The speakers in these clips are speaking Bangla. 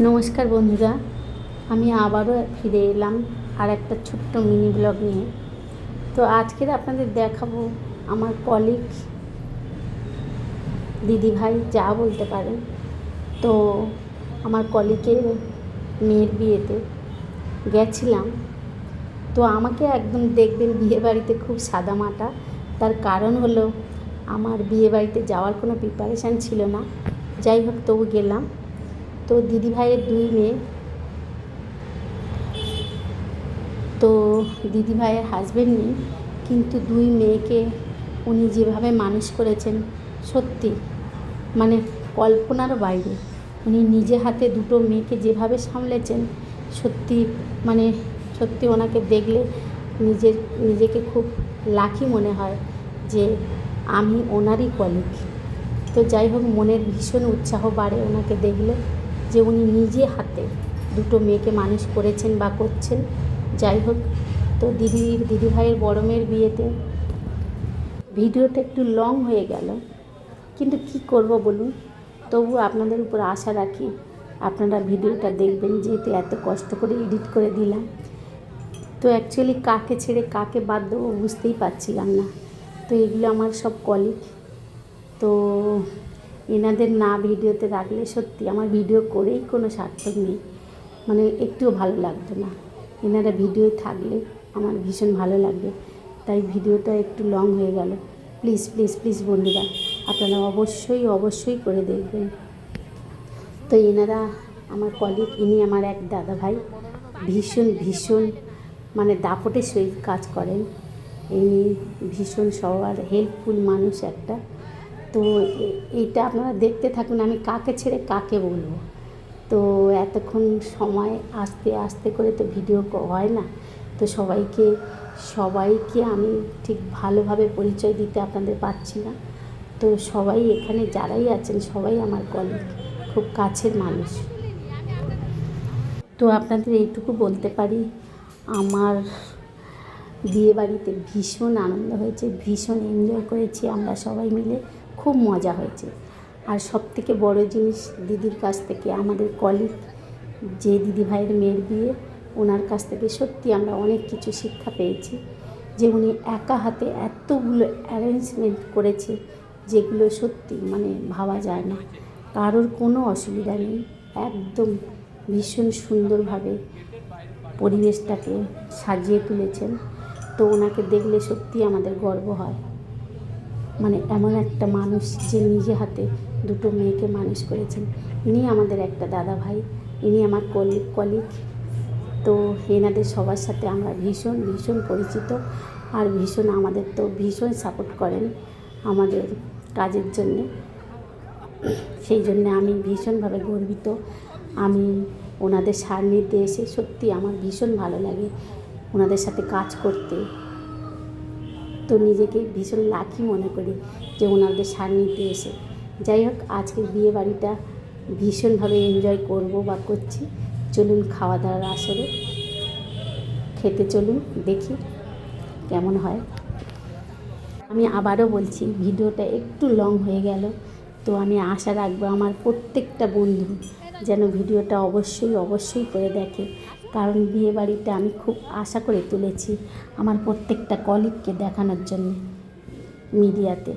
নমস্কার বন্ধুরা, আমি আবারও ফিরে এলাম আর একটা ছোট্ট মিনি ব্লগ নিয়ে। তো আজকের আপনাদের দেখাবো আমার কলিগ দিদিভাই যা বলতে পারেন। তো আমার কলিগের মেয়ের বিয়েতে গেছিলাম। তো আমাকে একদম দেখবেন বিয়ে বাড়িতে খুব সাদামাটা। তার কারণ হলো, আমার বিয়ে বাড়িতে যাওয়ার কোনো প্রিপারেশান ছিল না। যাই হোক, তবু গেলাম। তো দিদিভাইয়ের দুই মেয়ে। তো দিদিভাইয়ের হাজবেন্ড নেই, কিন্তু দুই মেয়েকে উনি যেভাবে মানুষ করেছেন, সত্যি মানে কল্পনার বাইরে। উনি নিজে হাতে দুটো মেয়েকে যেভাবে সামলেছেন, সত্যি মানে সত্যি ওনাকে দেখলে নিজের, নিজেকে খুব লাকি মনে হয় যে আমি ওনারই কলিগ তো যাই হোক, মনের ভীষণ উৎসাহ বাড়ে ওনাকে দেখলে। যে উনি নিজে হাতে দুটো মেয়েকে মানুষ করেছেন বা করছেন, যাই হোক, তো দিদি দিদিভাইয়ের বড় মেয়ের বিয়েতে ভিডিওটা একটু লং হয়ে গেল, কিন্তু কি করব বলুন? তবু আপনাদের উপর আশা রাখি আপনারা ভিডিওটা দেখবেন, যেহেতু এত কষ্ট করে এডিট করে দিলাম। তো অ্যাকচুয়ালি কাকে ছেড়ে কাকে বাদ দেবো বুঝতেই পারছিলাম না। তো এগুলো আমার সব কলিগ তো এনাদের না ভিডিওতে রাখলে সত্যি আমার ভিডিও করেই কোনো সার্থক নেই। মানে একটুও ভালো লাগতো না। এনারা ভিডিও থাকলে আমার ভীষণ ভালো লাগবে। তাই ভিডিওটা একটু লং হয়ে গেল। প্লিজ প্লিজ প্লিজ বন্ধুরা, আপনারা অবশ্যই অবশ্যই করে দেখবেন। তো এনারা আমার কলিগ ইনি আমার এক দাদা ভাই ভীষণ ভীষণ মানে দাপটের সহিত কাজ করেন। ইনি ভীষণ সবার হেল্পফুল মানুষ একটা। তো এ- এইটা আপনারা দেখতে থাকুন, আমি কাকে ছেড়ে কাকে বলব? তো এতক্ষণ সময় আস্তে আস্তে করে তো ভিডিও হয় না? তো সবাইকে সবাইকে আমি ঠিক ভালোভাবে পরিচয় দিতে আপনাদের পারছি না। তো সবাই এখানে যারাই আছেন, সবাই আমার কলিগ খুব কাছের মানুষ। তো আপনাদের এইটুকু বলতে পারি, আমার বিয়ে বাড়িতে ভীষণ আনন্দ হয়েছে, ভীষণ এনজয় করেছি আমরা সবাই মিলে। খুব মজা হয়েছে। আর সব থেকে বড় জিনিস দিদির কাছ থেকে, আমাদের কলিগ যে দিদি ভাইয়ের মেয়ের বিয়ে, ওনার কাছ থেকে সত্যি আমরা অনেক কিছু শিক্ষা পেয়েছি যে উনি একা হাতে এতগুলো অ্যারেঞ্জমেন্ট করেছে যেগুলো সত্যি মানে ভাবা যায় না। কারোর কোনো অসুবিধা নেই, একদম ভীষণ সুন্দরভাবে পরিবেশটাকে সাজিয়ে তুলেছেন। তো ওনাকে দেখলে সত্যি আমাদের গর্ব হয়। মানে এমন একটা মানুষ যে নিজে হাতে দুটো মেয়েকে মানুষ করেছেন। ইনি আমাদের একটা দাদা ভাই, ইনি আমার কলিগ কলিগ। তো এনাদের সবার সাথে আমরা ভীষণ ভীষণ পরিচিত আর ভীষণ আমাদের তো ভীষণ সাপোর্ট করেন আমাদের কাজের জন্যে। সেই জন্য আমি ভীষণভাবে গর্বিত। আমি ওনাদের সান্নিধ্যে এসে সত্যি আমার ভীষণ ভালো লাগে ওনাদের সাথে কাজ করতে। তো নিজেকে ভীষণ লাকি মনে করি যে ওনাদের সান্নিধ্যে এসে। যাই হোক, আজকে বিয়ে বাড়িটা ভীষণভাবে এনজয় করব বা করছি। চলুন খাওয়া দাওয়ার আসরে খেতে চলুন, দেখি কেমন হয়। আমি আবারও বলছি, ভিডিওটা একটু লং হয়ে গেল, তো আমি আশা রাখব আমার প্রত্যেকটা বন্ধু যেন ভিডিওটা অবশ্যই অবশ্যই করে দেখে। কারণ বিয়ে বাড়িটা আমি খুব আশা করে তুলেছি আমার প্রত্যেকটা কলিগকে দেখানোর জন্য মিডিয়াতে।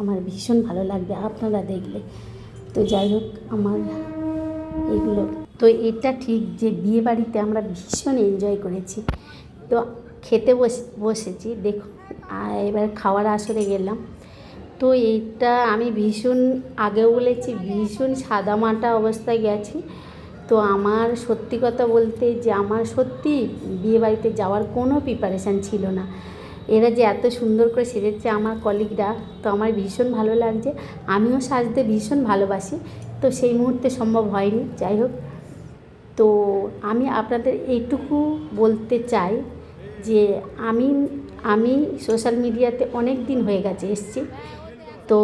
আমার ভীষণ ভালো লাগবে আপনারা দেখলে। তো যাই হোক, আমার এগুলো। তো এটা ঠিক যে বিয়ে বাড়িতে আমরা ভীষণ এনজয় করেছি। তো খেতে বসে, বসেছি, দেখুন এবার খাওয়ার আসরে গেলাম। তো এইটা আমি ভীষণ আগে বলেছি, ভীষণ সাদামাটা অবস্থায় গেছি। তো আমার সত্যি কথা বলতে যে আমার সত্যি বিয়ে বাড়িতে যাওয়ার কোনো প্রিপারেশান ছিল না। এরা যে এত সুন্দর করে সেজেছে আমার কলিগরা তো আমার ভীষণ ভালো লাগছে। আমিও সাজতে ভীষণ ভালোবাসি। তো সেই মুহূর্তে সম্ভব হয়নি, যাই হোক। তো আমি আপনাদের এইটুকু বলতে চাই যে আমি আমি সোশ্যাল মিডিয়াতে অনেক দিন হয়ে গেছে, এসছি। তো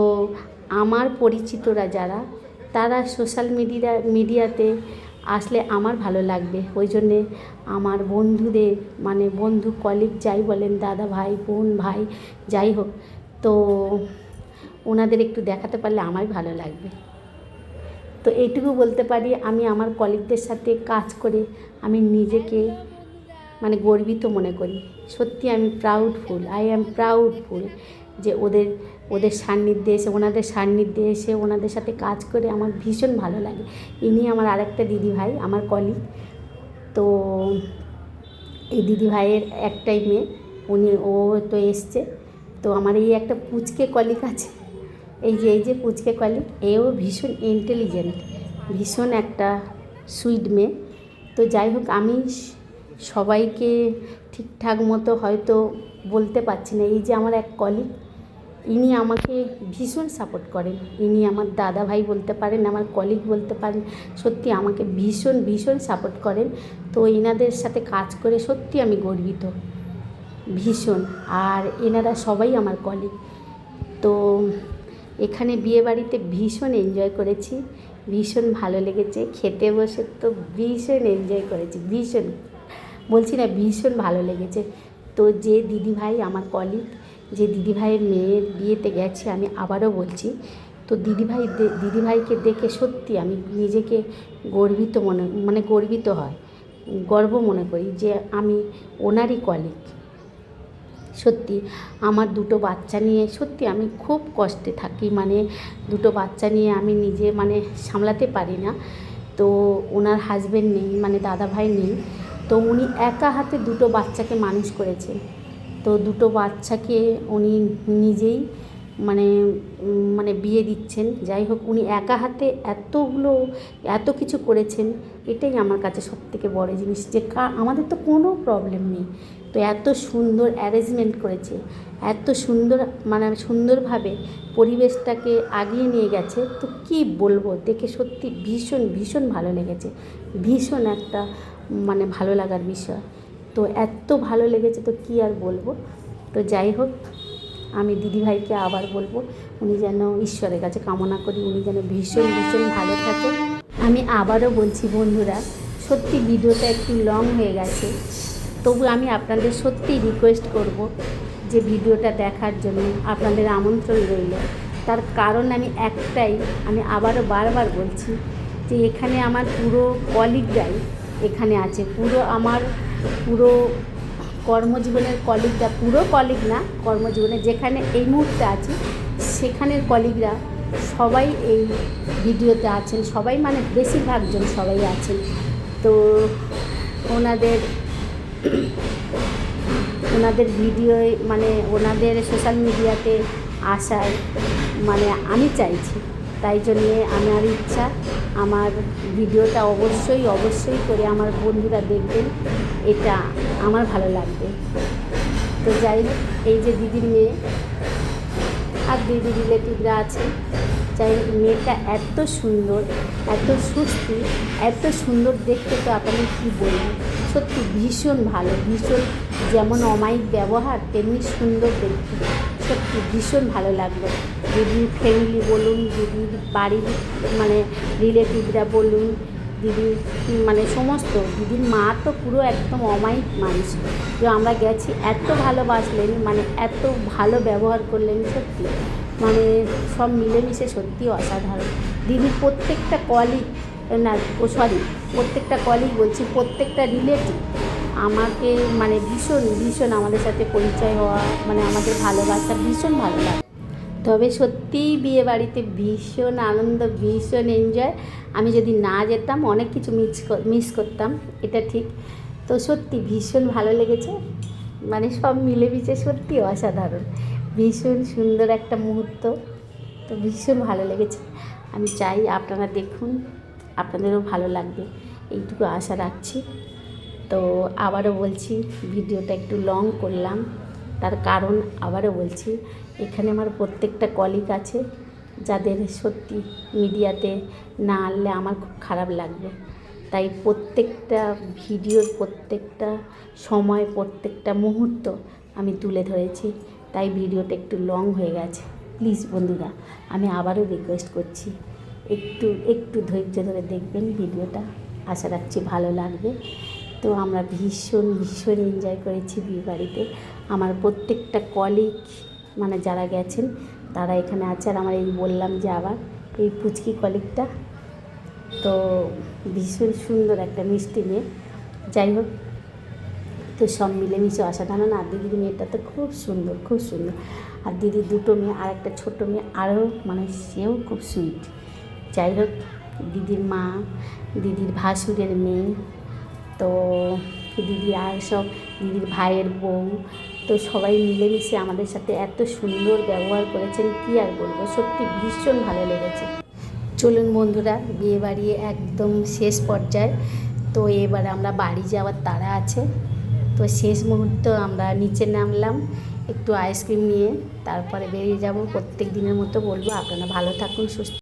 আমার পরিচিতরা যারা, তারা সোশ্যাল মিডিয়া মিডিয়াতে আসলে আমার ভালো লাগবে। ওই জন্যে আমার বন্ধুদের মানে বন্ধু কলিগ যাই বলেন, দাদা ভাই, বোন ভাই, যাই হোক, তো ওনাদের একটু দেখাতে পারলে আমারই ভালো লাগবে। তো এইটুকু বলতে পারি, আমি আমার কলিগদের সাথে কাজ করে আমি নিজেকে মানে গর্বিত মনে করি। সত্যি আমি প্রাউডফুল আই অ্যাম প্রাউডফুল যে ওদের ওদের সান্নিধ্যে এসে, ওনাদের সান্নিধ্যে এসে ওনাদের সাথে কাজ করে আমার ভীষণ ভালো লাগে। ইনি আমার আরেকটা দিদি ভাই আমার কলিগ তো এই দিদি ভাইয়ের একটাই মেয়ে, উনি, ও তো এসছে। তো আমার এই একটা পুচকে কলিগ আছে। এই যে এই যে পুচকে কলিক এও ভীষণ ইন্টেলিজেন্ট ভীষণ একটা সুইট মেয়ে। তো যাই হোক, আমি সবাইকে ঠিকঠাক মতো হয়তো বলতে পারছি না। এই যে আমার এক কলিগ ইনি আমাকে ভীষণ সাপোর্ট করেন। ইনি আমার দাদা ভাই বলতে পারেন, আমার কলিগ বলতে পারেন, সত্যি আমাকে ভীষণ ভীষণ সাপোর্ট করেন। তো এনাদের সাথে কাজ করে সত্যি আমি গর্বিত, ভীষণ। আর এনারা সবাই আমার কলিগ তো এখানে বিয়েবাড়িতে ভীষণ এনজয় করেছি, ভীষণ ভালো লেগেছে। খেতে বসে তো ভীষণ এনজয় করেছি, ভীষণ। বলছি না ভীষণ ভালো লেগেছে। তো যে দিদিভাই আমার কলিগ যে দিদিভাইয়ের মেয়ের বিয়েতে গেছে, আমি আবারও বলছি, তো দিদিভাই দিদিভাইকে দেখে সত্যি আমি নিজেকে গর্বিত মনে মানে গর্বিত হয়, গর্ব মনে করি যে আমি ওনারই কলিগ সত্যি আমার দুটো বাচ্চা নিয়ে সত্যি আমি খুব কষ্টে থাকি মানে দুটো বাচ্চা নিয়ে আমি নিজে মানে সামলাতে পারি না। তো ওনার হাজবেন্ড নেই মানে দাদা ভাই নেই, তো উনি একা হাতে দুটো বাচ্চাকে মানুষ করেছেন তো দুটো বাচ্চাকে উনি নিজেই মানে মানে বিয়ে দিচ্ছেন। যাই হোক, উনি একা হাতে এতগুলো, এত কিছু করেছেন, এটাই আমার কাছে সবথেকে বড় জিনিস যে আমাদের তো কোনো প্রবলেম নেই। তো এত সুন্দর অ্যারেঞ্জমেন্ট করেছে, এত সুন্দর মানে সুন্দরভাবে পরিবেশটাকে আগিয়ে নিয়ে গেছে। তো কি বলব, দেখে সত্যি ভীষণ ভীষণ ভালো লেগেছে। ভীষণ একটা মানে ভালো লাগার বিষয়। তো এত ভালো লেগেছে, তো কি আর বলব? তো যাই হোক, আমি দিদিভাইকে আবার বলব, উনি যেন ঈশ্বরের কাছে কামনা করি, উনি যেন ভীষণ ভীষণ ভালো থাকে আমি আবারও বলছি, বন্ধুরা, সত্যি ভিডিওটা একটু লং হয়ে গেছে, তবু আমি আপনাদের সত্যিই রিকোয়েস্ট করব যে ভিডিওটা দেখার জন্য আপনাদের আমন্ত্রণ রইল। তার কারণ আমি একটাই, আমি আবারও বারবার বলছি যে এখানে আমার পুরো কলিগরাই এখানে আছে, পুরো আমার পুরো কর্মজীবনের কলিগরা, পুরো কলিগ না কর্মজীবনে যেখানে এই মুহূর্তে আছি, সেখানের কলিগরা সবাই এই ভিডিওতে আছেন, সবাই মানে বেশিরভাগজন সবাই আছেন। তো ওনাদের ওনাদের ভিডিওয় মানে ওনাদের সোশ্যাল মিডিয়াতে আসার মানে আমি চাইছি। তাই জন্যে আমার ইচ্ছা, আমার ভিডিওটা অবশ্যই অবশ্যই করে আমার বন্ধুরা দেখবেন। এটা আমার ভালো লাগবে। তো যাই হোক, এই যে দিদির মেয়ে, আর দিদি রিলেটিভরা আছে, যাই হোক, মেয়েটা এত সুন্দর, এত সুস্থি, এত সুন্দর দেখতে তো আপনাদের কী বলব? সত্যি ভীষণ ভালো, ভীষণ যেমন অমায়িক ব্যবহার, তেমনি সুন্দর দেখতে। সত্যি ভীষণ ভালো লাগল। দিদির ফ্যামিলি বলুন, দিদির বাড়ির মানে রিলেটিভরা বলুন দিদির মানে সমস্ত দিদির মা তো পুরো একদম অমায়িক মানুষ। যে আমরা গেছি, এত ভালোবাসলেন মানে এত ভালো ব্যবহার করলেন সত্যি। মানে সব মিলেমিশে সত্যি অসাধারণ। দিদির প্রত্যেকটা কলিগ না, ও সরি প্রত্যেকটা কলিগ বলছি, প্রত্যেকটা রিলেটিভ আমাকে মানে ভীষণ ভীষণ আমাদের সাথে পরিচয় হওয়া মানে আমাদের ভালোবাসা ভীষণ ভালো লাগে। তবে সত্যিই বিয়ে বাড়িতে ভীষণ আনন্দ, ভীষণ এনজয় আমি যদি না যেতাম, অনেক কিছু মিস মিস করতাম, এটা ঠিক। তো সত্যি ভীষণ ভালো লেগেছে। মানে সব মিলেমিশে সত্যি অসাধারণ। ভীষণ সুন্দর একটা মুহূর্ত। তো ভীষণ ভালো লেগেছে। আমি চাই আপনারা দেখুন, আপনাদেরও ভালো লাগবে। এইটুকু আশা রাখছি। তো আবারও বলছি, ভিডিওটা একটু লং করলাম। তার কারণ আবারও বলছি, এখানে আমার প্রত্যেকটা কলিগ আছে যাদের সত্যি মিডিয়াতে না আনলে আমার খুব খারাপ লাগবে। তাই প্রত্যেকটা ভিডিওর প্রত্যেকটা সময়, প্রত্যেকটা মুহূর্ত আমি তুলে ধরেছি, তাই ভিডিওটা একটু লং হয়ে গেছে। প্লিজ বন্ধুরা, আমি আবারও রিকোয়েস্ট করছি, একটু একটু ধৈর্য ধরে দেখবেন ভিডিওটা। আশা রাখছি ভালো লাগবে। তো আমরা ভীষণ ভীষণ এনজয় করেছি বিয়ে বাড়িতে। আমার প্রত্যেকটা কলিগ মানে যারা গেছেন, তারা এখানে আছে আর আমার এই বললাম যে আবার এই পুচকি কলিগটা তো ভীষণ সুন্দর একটা মিষ্টি মেয়ে। যাই হোক, তো সব মিলেমিশে অসাধারণ। আর দিদির মেয়েটা তো খুব সুন্দর খুব সুন্দর। আর দিদির দুটো মেয়ে, আর একটা ছোটো মেয়ে, আরও মানে সেও খুব সুইট যাই হোক, দিদির মা, দিদির ভাসুরের মেয়ে তো দিদি আর সব দিদির ভাইয়ের বউ, তো সবাই মিলেমিশে আমাদের সাথে এত সুন্দর ব্যবহার করেছেন, কি আর বলব? সত্যি ভীষণ ভালো লেগেছে। চলুন বন্ধুরা, বিয়ে বাড়ি একদম শেষ পর্যায়ে। তো এবার আমরা বাড়ি যাওয়ার তাড়া আছে। তো শেষ মুহূর্ত আমরা নিচে নামলাম, একটু আইসক্রিম নিয়ে, তারপরে বেরিয়ে যাব। প্রত্যেক দিনের মতো বলব, আপনারা ভালো থাকুন, সুস্থ